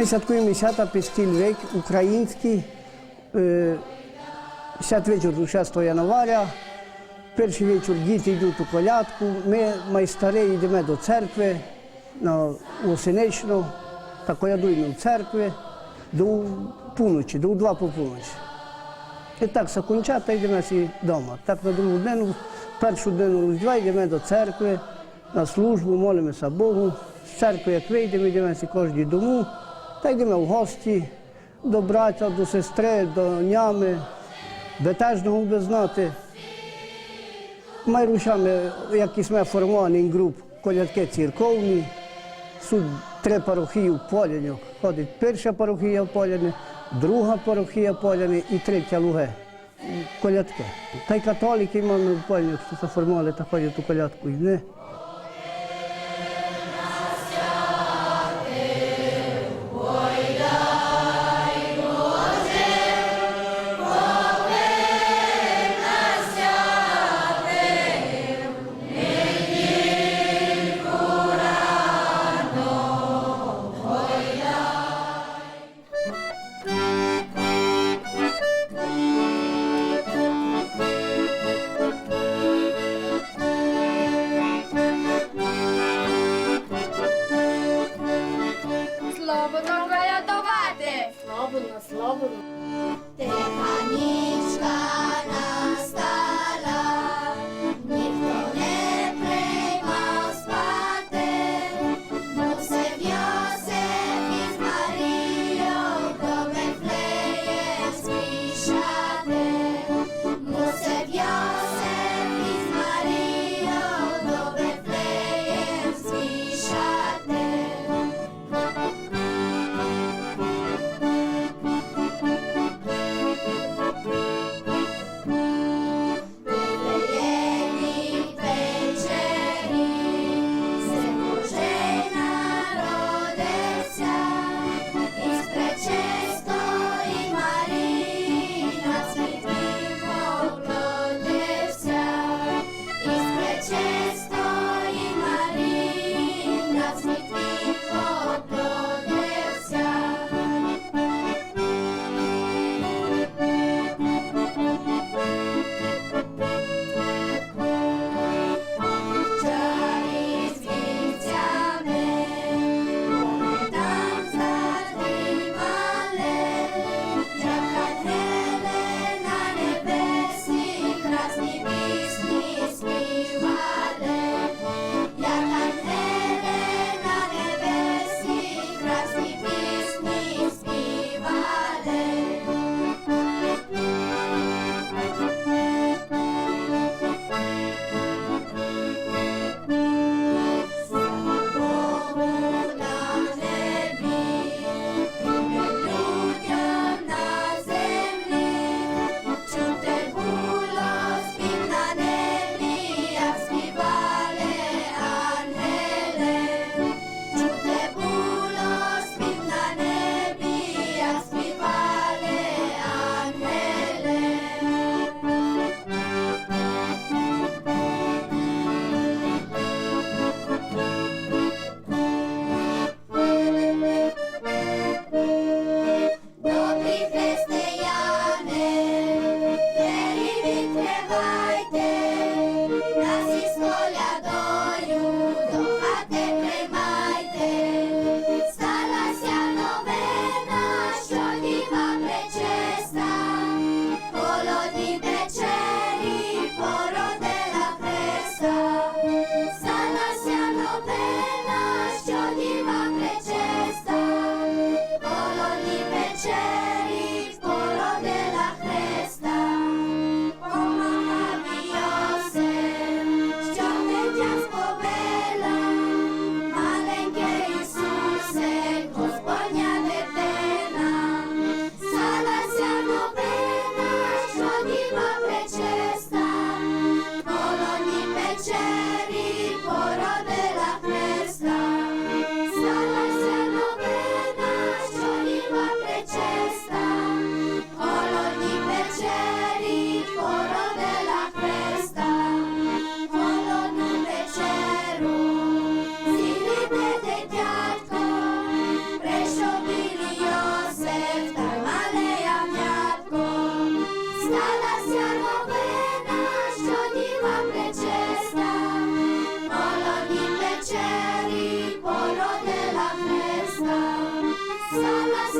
Ми святкуємо свята Пестіль век український. Е, вечір до 6 января. Перший вечір діти йдуть у колядку. Ми, майстари, йдемо до церкви на Осенечну та колядуємо в церкві до півночі, до два по півночі. І так закінчати, та йдемо всі вдома. Так на другу днину, першу днину Різдва йдемо до церкви, на службу, молимося Богу. З церкви, як вийдемо, йдемо всі кожні дому, та йдемо в гості до брата, до сестри, до нями, бетежного би знати. Ми рушами, якісь ми формований груп, колядки церковні, Суть три парохії в Поляню. Ходить перша парохія в Поляні, друга парохія в Поляні і третя луге. Колядки. Та й католики маємо в Поляні, що заформували та ходять у колядку. І не.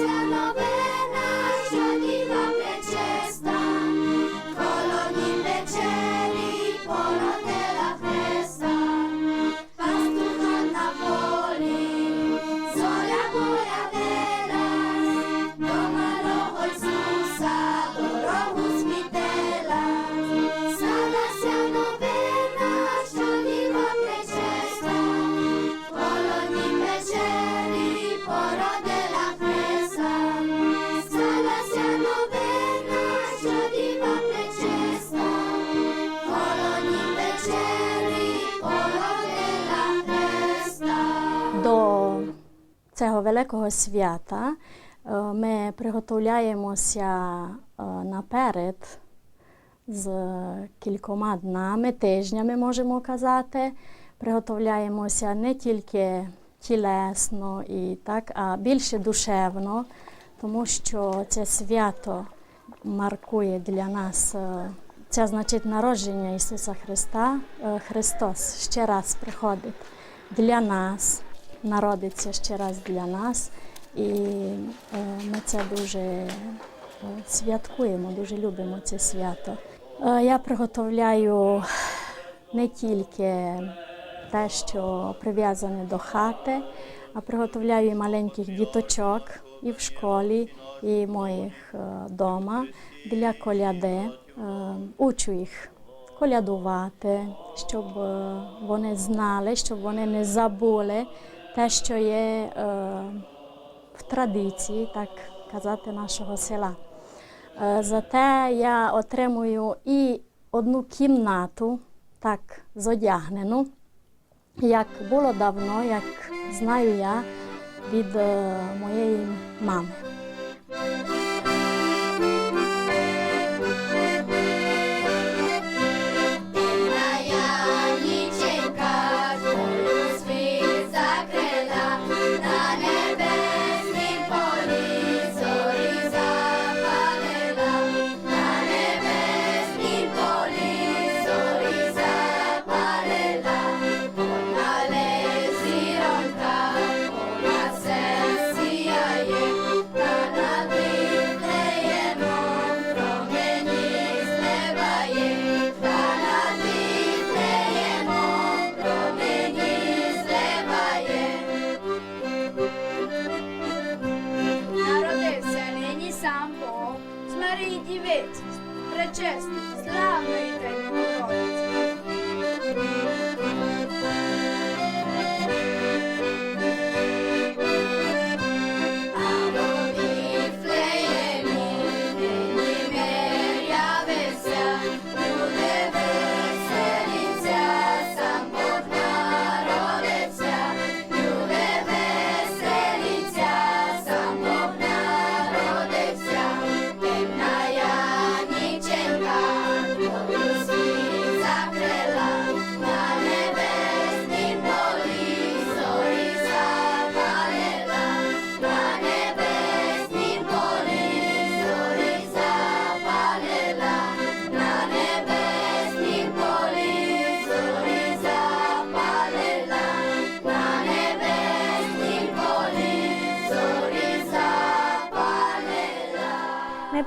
cielo великого свята е, ми приготовляємося е, наперед з кількома днами, тижнями можемо казати. Приготовляємося не тільки тілесно і так, а більше душевно, тому що це свято маркує для нас. е, Це значить народження Ісуса Христа. Христос ще раз приходить для нас, народиться ще раз для нас. І е, ми це дуже е, святкуємо, дуже любимо це свято. Е, Я приготовляю не тільки те, що прив'язане до хати, а приготовляю і маленьких діточок і в школі, і моїх вдома для коляди. Учу їх колядувати, щоб вони знали, щоб вони не забули те, що є е, в традиції, так казати, нашого села. Е, Зате я отримую і одну кімнату, так зодягнену, як було давно, як знаю я від е, моєї мами.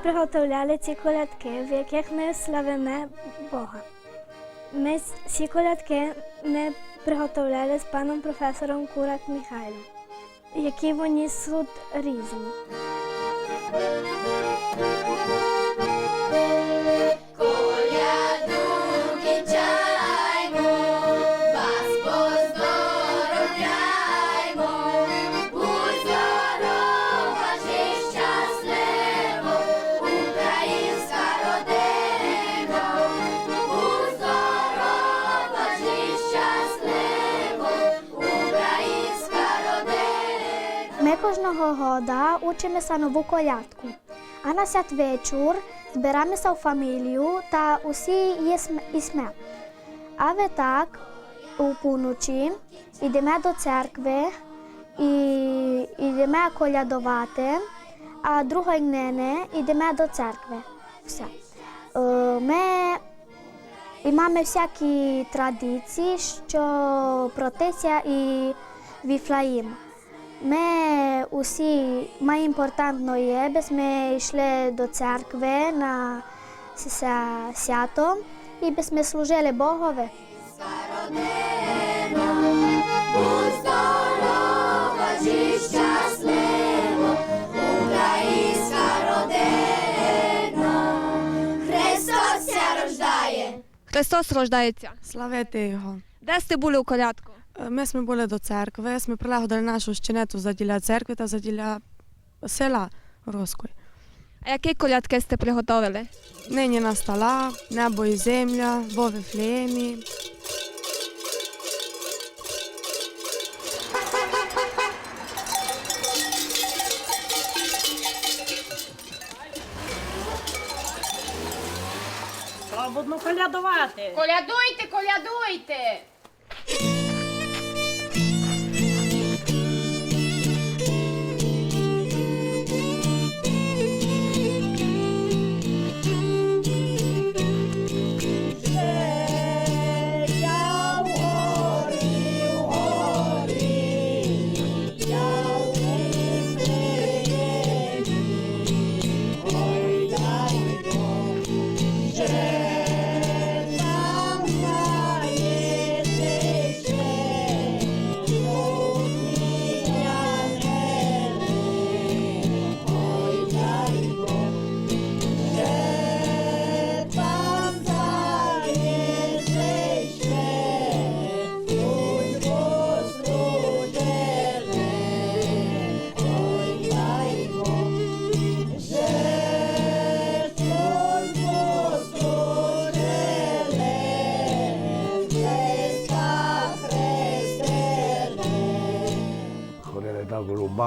Приготовляли ці колядки, в яких ми славимо Бога. Ми ці колядки ми приготовляли з паном професором Курак Михайлом, які вони суть різні. Кожного года учимося нову колядку. А на святвечір збираємося у фамілію та усі їсме. їсме. А ви так у поночі йдемо до церкви і йдемо колядувати, а другої днини йдемо до церкви. Все. Е, Ми і маємо всякі традиції, що протися і Віфлеєм. Ми усі найімпортантно є, без ми йшли до церкви на свято і без ми служили Богові. Христос рождається. Славити його. Де сте були у колядку? Е, ми були до церкви, ми прилагодили нашу щенету заділя церкви та заділя села Роскої. А які колядки сте приготовили? Нині настала, небо і земля, бо Вифлеємі. Будемо колядувати. Колядуйте, колядуйте.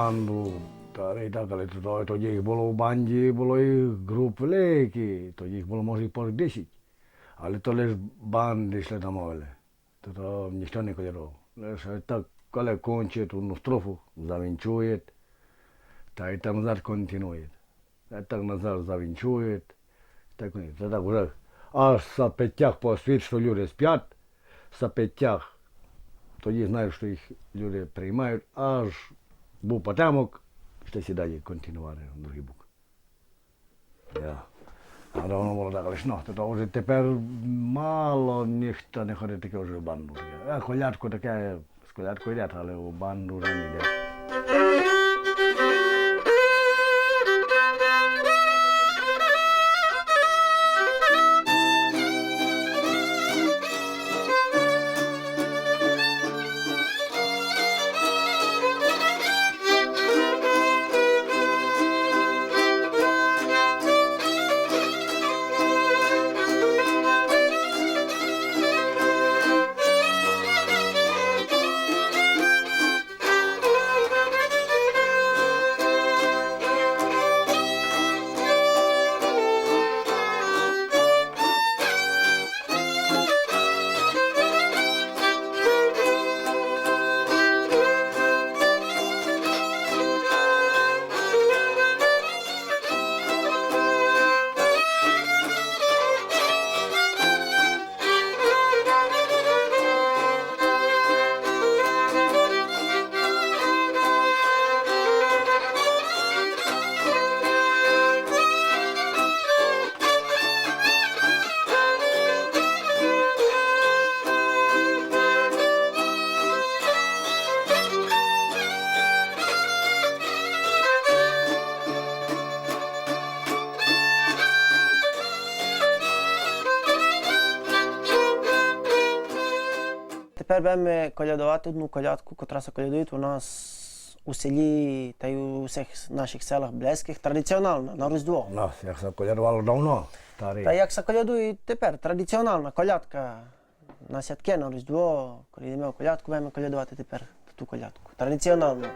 Банду, та і так, але то- тоді їх було в банді, було і груп великі, тоді їх було може і по 10. Але то лише банди йшли домовили. То, то ніхто не колядував. Лише так, коли кончить одну строфу, завінчує, та й там назад континує. Та так назад завінчує, так, це так вже аж за п'ятях по світ, що люди спять, за п'ятях тоді знаєш, що їх люди приймають, аж був потемок, ще сідає континувати на другий бок. Я. А давно було так, але ж ну, то, вже тепер мало ніхто не ходить таке вже в банду. А колядку таке, з колядкою йде, але у банду вже не йде. Тепер будемо колядувати одну колядку, котра се колядує у нас у селі та й у всіх наших селах близьких традиціонально, на Різдво. У нас, як се колядувало давно, Старі. Та як се колядує тепер, традиціональна колядка на святке, на Різдво, коли йдемо колядку, будемо колядувати тепер ту колядку. Традиціональну.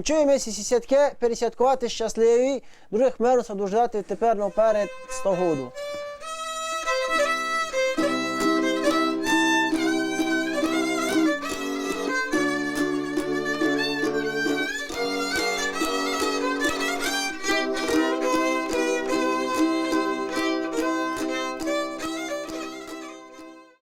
Вінчуємо сітки, пересвяткувати щасливі, других мирно дождати тепер наперед 100 году.